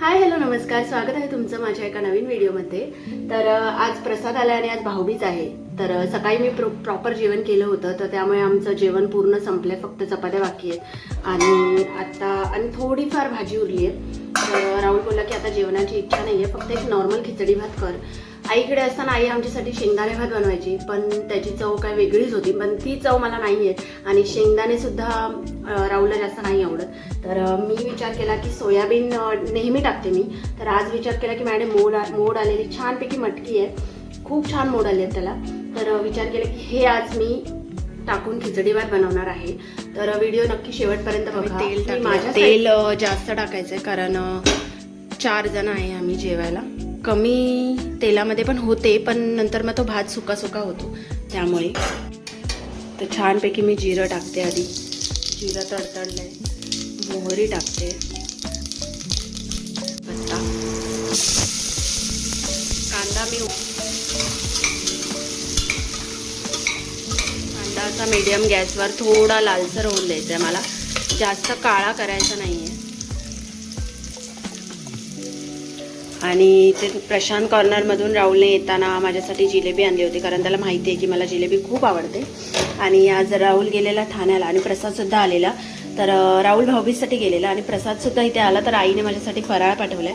Hi hello नमस्कार. स्वागत आहे तुमचं माझ्या एका नवीन व्हिडिओमध्ये. तर आज प्रसाद आला आणि आज भाऊबीज आहे. तर सकाळी मी प्रो प्रॉपर जेवण केलं होतं. तर त्यामुळे आमचं जेवण पूर्ण संपलं आहे फक्त चपात्या बाकी आहेत. आणि आत्ता आणि थोडीफार भाजी उरली आहे. तर राहुल बोलला की आता जेवणाची इच्छा नाही आहे फक्त एक नॉर्मल खिचडी भात कर. आईकडे असताना आई आमच्यासाठी शेंगदाणे भात बनवायची पण त्याची चव काय वेगळीच होती पण ती चव मला नाही आहे आणि शेंगदाणे सुद्धा अ, राहुलला जास्त नाही आवडत. तर मी विचार केला की सोयाबीन नेहमी टाकते मी. तर आज विचार केला की मॅडम मोड मोड आलेली छानपैकी मटकी आहे. खूप छान मोड आले आहेत त्याला. तर विचार केला की हे आज मी टाकून खिचडी भात बनवणार आहे. तर व्हिडिओ नक्की शेवटपर्यंत बघा. तेल. माझ्या तेल जास्त टाकायचं आहे कारण चार जण आहे आम्ही जेवायला. कमी तेलामध्ये पण होते पण नंतर मग तो भात सुका सुका होतो. त्यामुळे. तर छानपैकी मी जिरं टाकते आधी. जिरं तडतडलंय. मोहरी टाकते. पत्ता. कांदा मी कांदा असा मीडियम गॅसवर थोडा लालसर होऊन द्यायचा आहे मला. जास्त काळा करायचा नाही आहे आणि ते प्रशांत कॉर्नरमधून राहुलने येताना माझ्यासाठी जिलेबी आणली होती कारण त्याला माहिती आहे की मला जिलेबी खूप आवडते. आणि आज राहुल गेलेला ठाण्याला आणि प्रसादसुद्धा आलेला. तर राहुल भाऊबीजसाठी गेलेला आणि प्रसादसुद्धा इथे आला तर आईने माझ्यासाठी फराळ पाठवलं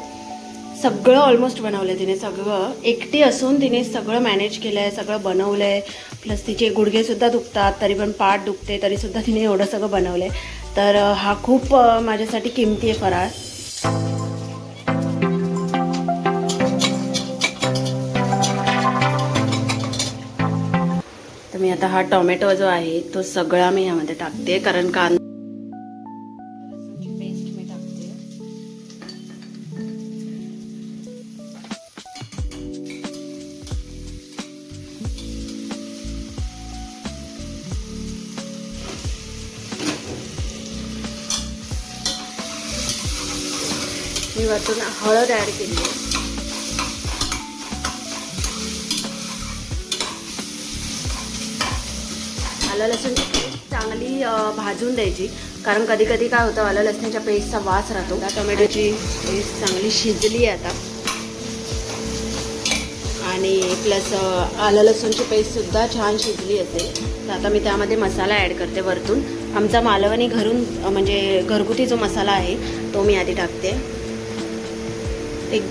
सगळं ऑलमोस्ट बनवलं तिने सगळं एकटी असून तिने सगळं मॅनेज केलं आहे सगळं बनवलं आहे प्लस तिचे गुडघेसुद्धा दुखतात तरी पण पाठ दुखते तरीसुद्धा तिने एवढं सगळं बनवलं आहे तर हा खूप माझ्यासाठी किमती आहे फराळ. मी आता हा टोमॅटो जो आहे तो सगळा मी यामध्ये टाकते कारण कांदा पेस्ट मी टाकते मी वरतून हळद ॲड केली आलं लसूणची पेस्ट चांगली भाजून द्यायची. कारण कधी कधी काय होतं आलं लसणाच्या पेस्टचा वास राहतो. आता टोमॅटोची पेस्ट चांगली शिजली आहे आता. आणि प्लस आलं लसूणची पेस्टसुद्धा छान शिजली असते तर आता मी त्यामध्ये मसाला ॲड करते वरतून. आमचा मालवणी घरून म्हणजे घरगुती जो मसाला आहे तो मी आधी टाकते. एक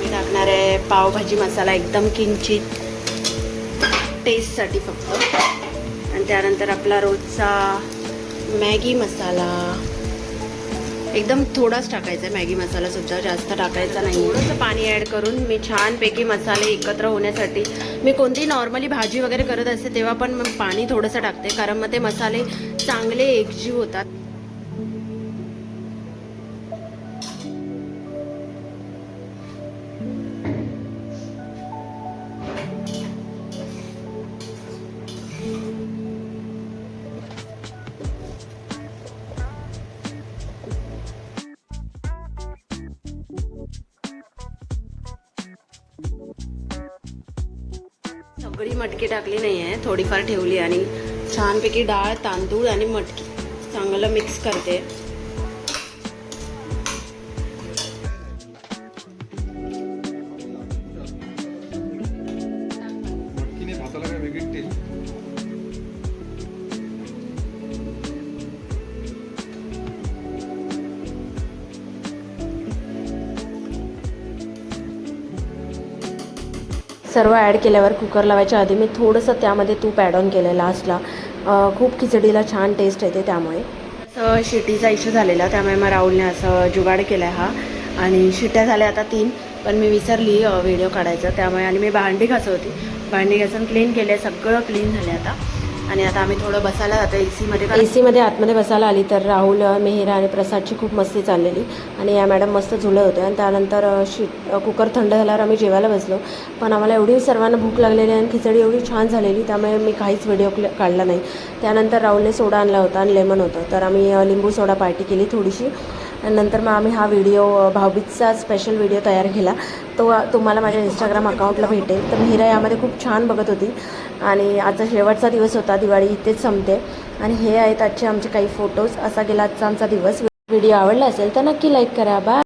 मी टाकणार आहे पावभाजी मसाला एकदम किंचित. टेस्टसाठी फक्त. आणि त्यानंतर आपला रोजचा मॅगी मसाला. एकदम थोडाच टाकायचा आहे मॅगी मसाला सुद्धा जास्त टाकायचा नाही. थोडंसं पाणी ॲड करून मी छानपैकी मसाले एकत्र होण्यासाठी मी कोणती नॉर्मली भाजी वगैरे करत असते तेव्हा पण मग पाणी थोडंसं टाकते कारण मग ते मसाले चांगले एकजीव होतात. सगळी मटकी टाकली नाही आहे. थोडीफार ठेवली आणि छानपैकी डाळ तांदूळ आणि मटकी चांगलं मिक्स करते. सर्व ॲड केल्यावर कुकर लावायच्या आधी मी थोडंसं त्यामध्ये तूप ॲड ऑन केलं आहे लास्टला खूप खिचडीला छान टेस्ट येते त्यामुळे. असं शिटीचा इश्यू झालेला त्यामुळे मग राहुलने असं जुगाड केला आहे हा. आणि शिट्या झाल्या आता तीन पण मी विसरली व्हिडिओ काढायचं. त्यामुळे आणि मी भांडी घासत होती. भांडी घासून क्लीन केले सगळं क्लीन झाले आता. आणि आता आम्ही थोडं बसायला जातो ए सीमध्ये ए सीमध्ये आतमध्ये बसायला आली तर राहुल मेहरा आणि प्रसादची खूप मस्ती चाललेली. आणि या मॅडम मस्त झुलत होत्या. आणि त्यानंतर शी कुकर थंड झाल्यावर आम्ही जेवायला बसलो. पण आम्हाला एवढी सर्वांना भूक लागलेली आणि खिचडी एवढी छान झालेली त्यामुळे मी काहीच व्हिडिओ काढला नाही. त्यानंतर राहुलने सोडा आणला होता आणि लेमन होतं. तर आम्ही लिंबू सोडा पार्टी केली थोडीशी. नंतर मग आम्ही हा व्हिडिओ भाऊबीजचा स्पेशल व्हिडिओ तयार केला. तो तुम्हाला माझ्या इंस्टाग्राम अकाउंटला भेटेल. तर हिरा यामध्ये खूप छान बघत होती. आणि आजचा शेवटचा दिवस होता. दिवाळी इथेच संपते. आणि हे आहेत आजचे आमचे काही फोटोज असा गेला आजचा आमचा दिवस. व्हिडिओ आवडला असेल तर नक्की लाईक करा. बा